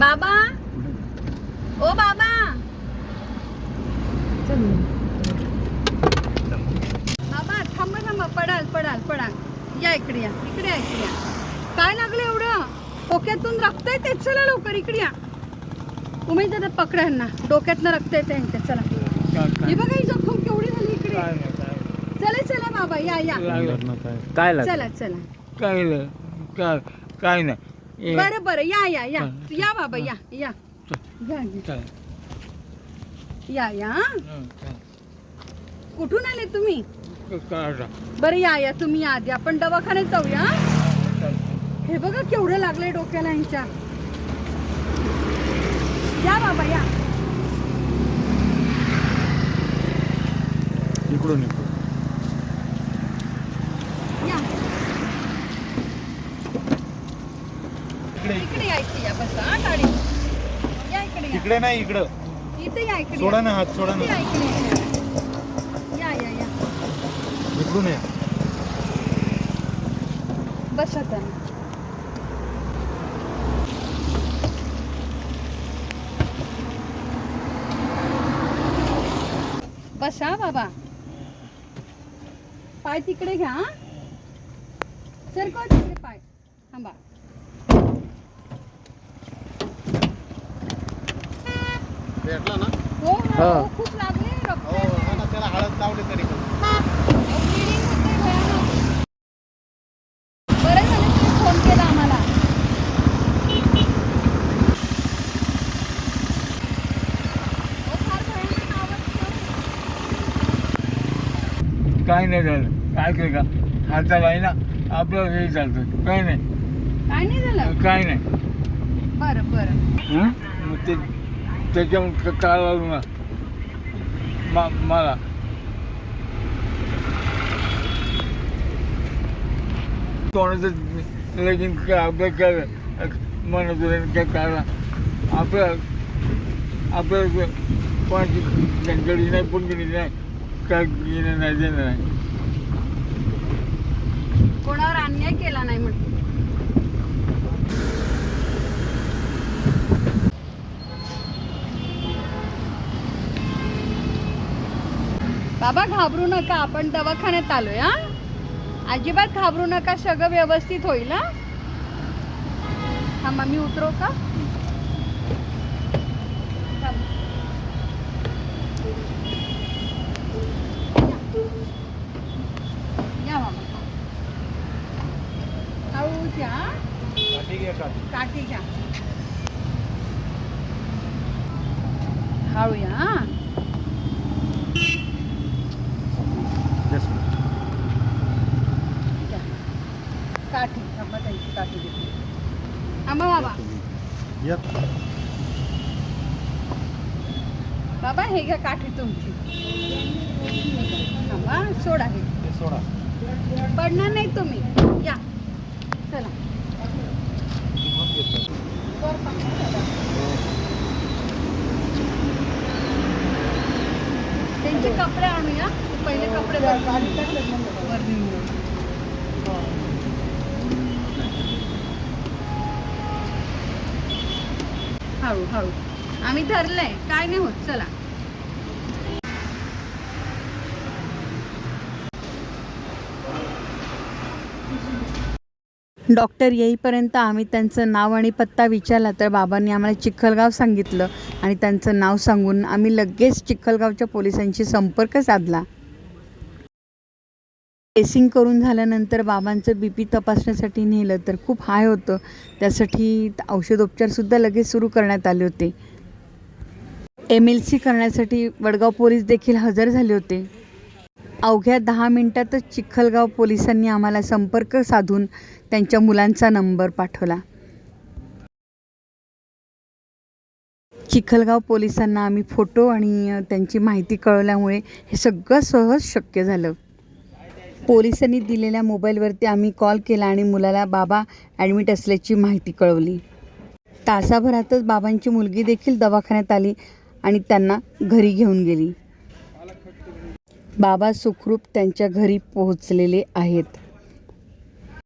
बाबा? ओ बाबा? बाबा थांबा थांबा पडाल पडाल पडाल. या इकडे या. इकडे या इकडे या. काय लागलं एवढं? डोक्यातून रक्त येते चला लवकर इकडे या. उमेश दादा पकडा यांना डोक्यातनं रक्त येते यांच्या चला. ही बघा ही जखम केवढी झाली इकडे. चला चला बाबा. या या. काय चला चला. काय काय काय नाही. बरं बरं या या या. या बाबा या या. या, या. कुठून आले तुम्ही? बरं या या. तुम्ही या आधी. आपण दवाखान्यात जाऊया हं? हे बघा केवढं लागलंय डोक्याला यांच्या. या बाबा या. इकडून या इकडे इकडे. या बस हा गाडी. या इकडे या. इकडे नाही इकडं. इथे या इकडे सोडा. ना हात सोडा इथे ना या इकडे या. या या इकडून या. बस आता बस हा बाबा. पाय तिकडे घ्या. सरकव तिकडे पाय? थांबा. भेटला ना? हो हो हा. हो, खूप लागले रक्त हो हा ना त्याला हळद लावली तरी पण. Bleeding होतंय भयानक. बरं झालं तुम्ही फोन केला आम्हाला. हो, फार भयानक आवाज येतोय. काय नाही झालं. काय काय का? हाताला आहे ना? आपलं हे चालतं काय नाही. काय नाही झालं? काय नाही. बरं बरं. हं? मग ते त्याच्यामुळे का लागू ना. मा मला. कोणाचं लगीन काय आपलं केलं म्हणत होते काय काढला आपलं आपलं कोणाची गडी नाही पण गेली नाही काय घेणं नाही देणं नाही. कोणावर अन्याय केला नाही म्हटलं. बाबा घाबरू नका आपण दवाखान्यात आलोय हा? अजिबात घाबरू नका सगळं व्यवस्थित होईल हा? थांबा मी उतरव का. या हळू घ्या काठी. घ्या. हळू या हा. घ्या. काठी थांबा त्यांची काठी घेतली थांबा बाबा. बाबा हे घ्या काठी तुमची. सोडा हे. सोडा. पडणार नाही तुम्ही. या. चला. त्यांचे कपडे आणूया. पहिले कपडे बदलून वर हळू हळू. आम्ही धरलंय. काय नाही होत चला. डॉक्टर येईपर्यंत आम्ही त्यांचं नाव आणि पत्ता विचारला तर बाबांनी आम्हाला चिखलगाव सांगितलं आणि त्यांचं नाव सांगून आम्ही लगेच चिखलगावच्या पोलिसांशी संपर्क साधला. टेसिंग करून झाल्यानंतर बाबांचं बी पी तपासण्यासाठी नेलं तर खूप हाय होतं. त्यासाठी औषधोपचारसुद्धा लगेच सुरू करण्यात आले होते. एम एल सी करण्यासाठी वडगाव पोलीस देखील हजर झाले होते. अवघ्या दहा मिनिटातच चिखलगाव पोलिसांनी आम्हाला संपर्क साधून त्यांच्या मुलांचा नंबर पाठवला. चिखलगाव पोलिसांना आम्ही फोटो आणि त्यांची माहिती कळवल्यामुळे हे सगळं सहज शक्य झालं. पोलिसांनी दिलेल्या मोबाईलवरती आम्ही कॉल केला आणि मुलाला बाबा ॲडमिट असल्याची माहिती कळवली. तासाभरातच बाबांची मुलगी देखील दवाखान्यात आली आणि त्यांना घरी घेऊन गेली. बाबा सुखरूप त्यांच्या घरी पोहोचलेले आहेत.